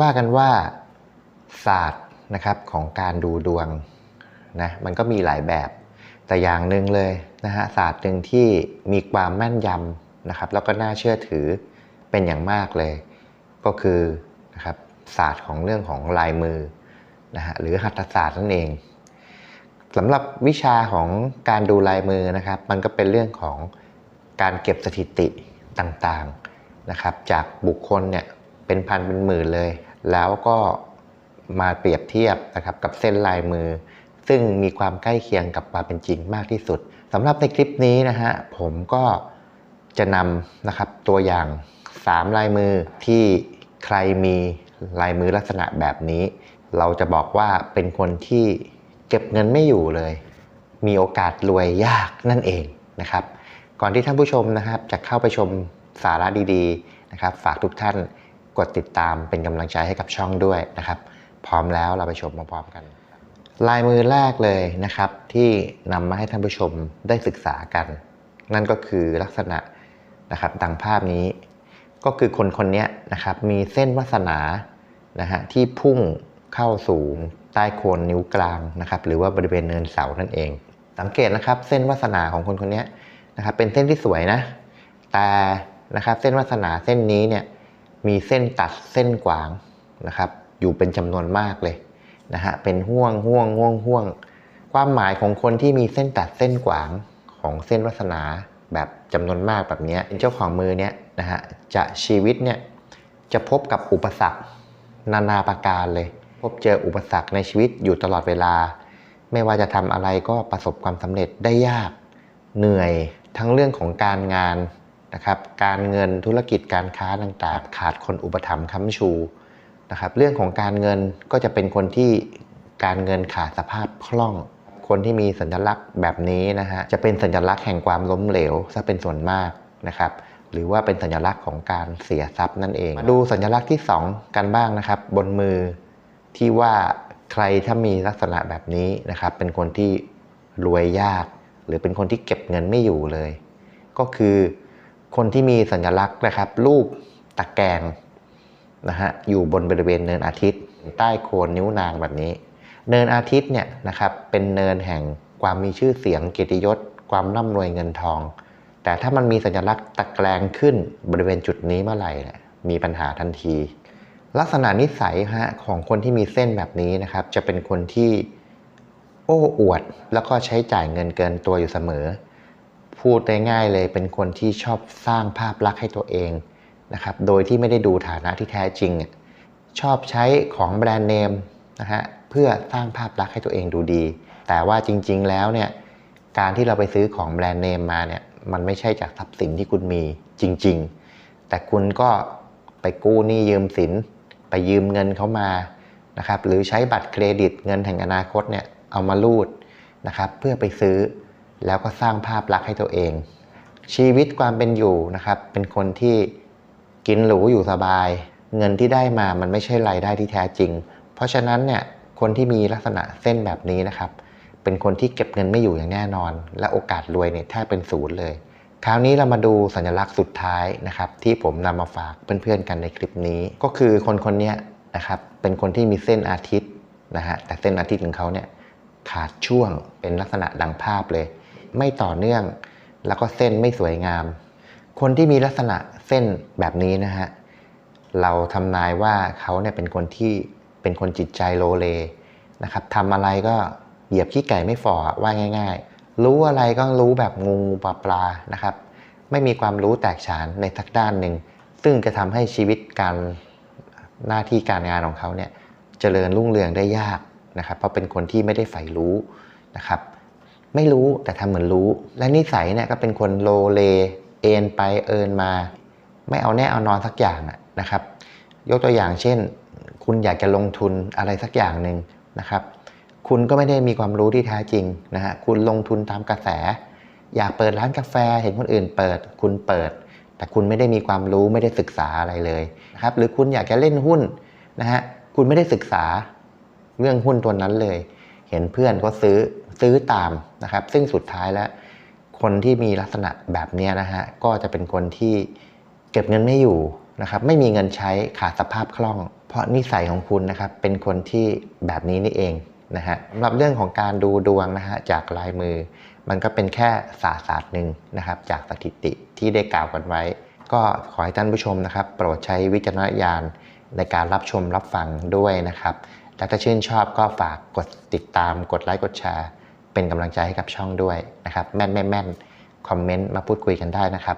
ว่ากันว่าศาสตร์นะครับของการดูดวงนะมันก็มีหลายแบบแต่อย่างหนึ่งเลยนะฮะศาสตร์หนึ่งที่มีความแม่นยำนะครับ แล้วก็น่าเชื่อถือเป็นอย่างมากเลย ก็คือนะครับศาสตร์ของเรื่องของลายมือนะฮะหรือหัตถศาสตร์นั่นเองสำหรับวิชาของการดูลายมือนะครับ มันก็เป็นเรื่องของการเก็บสถิติต่างๆนะครับ จากบุคคลเนี่ย เป็นพันเป็นหมื่นเลย แล้วก็มาเปรียบเทียบนะครับกับเส้นลายมือ ซึ่งมีความใกล้เคียงกับความเป็นจริงมากที่สุดสำหรับในคลิปนี้นะฮะผมก็จะนำนะครับตัวอย่าง 3 ลายมือที่ใครมีลายมือลักษณะแบบนี้ เราจะบอกว่าเป็นคนที่เก็บเงินไม่อยู่เลย มีโอกาสรวยยากนั่นเองนะครับ ก่อนที่ท่านผู้ชมนะครับจะเข้าไปชมสาระดีๆนะครับ ฝากทุกท่าน กดติดตามเป็นกำลังใจให้กับช่องด้วยนะครับ พร้อมแล้วเราไปชมพร้อมๆกัน ลายมือแรกเลยนะครับ ที่นำมาให้ท่านผู้ชมได้ศึกษากัน นั่นก็คือลักษณะนะครับดังภาพนี้ ก็คือคนคนนี้นะครับมีเส้นวาสนานะฮะที่พุ่งเข้าสู่ใต้โคนนิ้วกลางนะครับ หรือว่าบริเวณเนินเสานั่นเอง สังเกตนะครับ เส้นวาสนาของคนคนนี้นะครับ เป็นเส้นที่สวยนะ แต่นะครับ เส้นวาสนาเส้นนี้เนี่ย มีเส้นตัดเส้นกวางนะครับ อยู่เป็นจำนวนมากเลยนะฮะเป็นห่วงห่วงห่วงห่วง ความหมายของคนที่มีเส้นตัดเส้นกวางของเส้นวาสนาแบบจำนวนมากแบบนี้เจ้าของมือเนี่ยนะฮะจะชีวิตเนี่ยจะพบกับอุปสรรคนานาประการเลย พบเจออุปสรรคในชีวิตอยู่ตลอดเวลา ไม่ว่าจะทำอะไรก็ประสบความสำเร็จได้ยากเหนื่อยทั้งเรื่องของการงาน นะครับการเงินธุรกิจการค้าต่างๆ ขาดคนอุปถัมภ์ค้ำชูนะครับเรื่องของการเงินก็จะเป็นคนที่การเงินขาดสภาพคล่อง คนที่มีสัญลักษณ์แบบนี้นะฮะจะเป็นสัญลักษณ์แห่งความล้มเหลวซะเป็นส่วนมากนะครับหรือว่าเป็นสัญลักษณ์ของการเสียทรัพย์นั่นเองมาดูสัญลักษณ์ที่ 2 กันบ้างนะครับ บนมือที่ว่าใครถ้ามีลักษณะแบบนี้นะครับเป็นคนที่รวยยาก หรือเป็นคนที่เก็บเงินไม่อยู่เลย ก็คือ คนที่มีสัญลักษณ์นะครับ รูปตะแกรงนะฮะอยู่บนบริเวณเนินอาทิตย์ ใต้โคนนิ้วนางแบบนี้ เนินอาทิตย์เนี่ยนะครับเป็นเนินแห่งความมีชื่อเสียงเกียรติยศ ความร่ำรวยเงินทอง แต่ถ้ามันมีสัญลักษณ์ตะแกรงขึ้นบริเวณจุดนี้เมื่อไหร่เนี่ยมีปัญหาทันที ลักษณะนิสัยฮะของคนที่มีเส้นแบบนี้นะครับ จะเป็นคนที่โอ้อวดแล้วก็ใช้จ่ายเงินเกินตัวอยู่เสมอ พูดได้ง่ายเลยเป็นคนที่ชอบสร้างภาพลักษณ์ให้ตัวเองนะครับ โดยที่ไม่ได้ดูฐานะที่แท้จริง ชอบใช้ของแบรนด์เนมนะฮะเพื่อสร้างภาพลักษณ์ให้ตัวเองดูดี แต่ว่าจริงๆแล้วเนี่ยการที่เราไปซื้อของแบรนด์เนมมาเนี่ยมันไม่ใช่จากทรัพย์สินที่คุณมีจริง ๆ แต่คุณก็ไปกู้หนี้ยืมสิน ไปยืมเงินเขามานะครับหรือใช้บัตรเครดิตเงินแห่งอนาคตเนี่ยเอามาลูดนะครับเพื่อไปซื้อ แล้วก็สร้างภาพลักษณ์ให้ตัวเอง ชีวิตความเป็นอยู่นะครับ เป็นคนที่กินหรูอยู่สบาย เงินที่ได้มามันไม่ใช่รายได้ที่แท้จริง เพราะฉะนั้นเนี่ยคนที่มีลักษณะเส้นแบบนี้นะครับ เป็นคนที่เก็บเงินไม่อยู่อย่างแน่นอน และโอกาสรวยเนี่ยแทบเป็นศูนย์เลย คราวนี้เรามาดูสัญลักษณ์สุดท้ายนะครับ ที่ผมนำมาฝากเพื่อนๆกันในคลิปนี้ ก็คือคนคนนี้นะครับเป็นคนที่มีเส้นอาทิตย์นะฮะแต่เส้นอาทิตย์ของเขาเนี่ยขาดช่วงเป็นลักษณะดังภาพเลย ไม่ต่อเนื่อง แล้วก็เส้นไม่สวยงาม คนที่มีลักษณะเส้นแบบนี้นะฮะเราทำนายว่าเขาเนี่ยเป็นคนที่เป็นคนจิตใจโลเลนะครับทำอะไรก็เหยียบขี้ไก่ไม่ฝ่อว่าง่าย ๆ รู้อะไรก็รู้แบบงูปลาปลานะครับ ไม่มีความรู้แตกฉานในสักด้านหนึ่ง ซึ่งจะทำให้ชีวิตการหน้าที่การงานของเขาเนี่ยเจริญรุ่งเรืองได้ยากนะครับ เพราะเป็นคนที่ไม่ได้ใฝ่รู้นะครับ ไม่รู้แต่ทำเหมือนรู้ และนิสัยเนี่ยก็เป็นคนโลเลเอ็นไปเอินมา ไม่เอาแน่เอานอนสักอย่างนะครับ ยกตัวอย่างเช่น คุณอยากจะลงทุนอะไรสักอย่างหนึ่งนะครับ คุณก็ไม่ได้มีความรู้ที่แท้จริงนะฮะคุณลงทุนตามกระแส อยากเปิดร้านกาแฟเห็นคนอื่นเปิด คุณเปิด แต่คุณไม่ได้มีความรู้ไม่ได้ศึกษาอะไรเลยนะครับหรือคุณอยากจะเล่นหุ้นนะฮะคุณไม่ได้ศึกษาเรื่องหุ้นตัวนั้นเลย เห็นเพื่อนก็ซื้อซื้อตามนะครับ ซึ่งสุดท้ายแล้ว คนที่มีลักษณะแบบนี้นะฮะก็จะเป็นคนที่เก็บเงินไม่อยู่นะครับ ไม่มีเงินใช้ขาดสภาพคล่อง เพราะนิสัยของคุณนะครับ เป็นคนที่แบบนี้นี่เองนะฮะสำหรับเรื่องของการดูดวงนะฮะจากลายมือ มันก็เป็นแค่ศาสตร์ศาสตร์หนึ่งนะครับ จากสถิติที่ได้กล่าวกันไว้ ก็ขอให้ท่านผู้ชมนะครับ โปรดใช้วิจารณญาณในการรับชมรับฟังด้วยนะครับ และถ้าชื่นชอบก็ฝากกดติดตามกดไลค์กดแชร์เป็นกำลังใจให้กับช่องด้วยนะครับ แม่นแม่แม่นคอมเมนต์มาพูดคุยกันได้นะครับ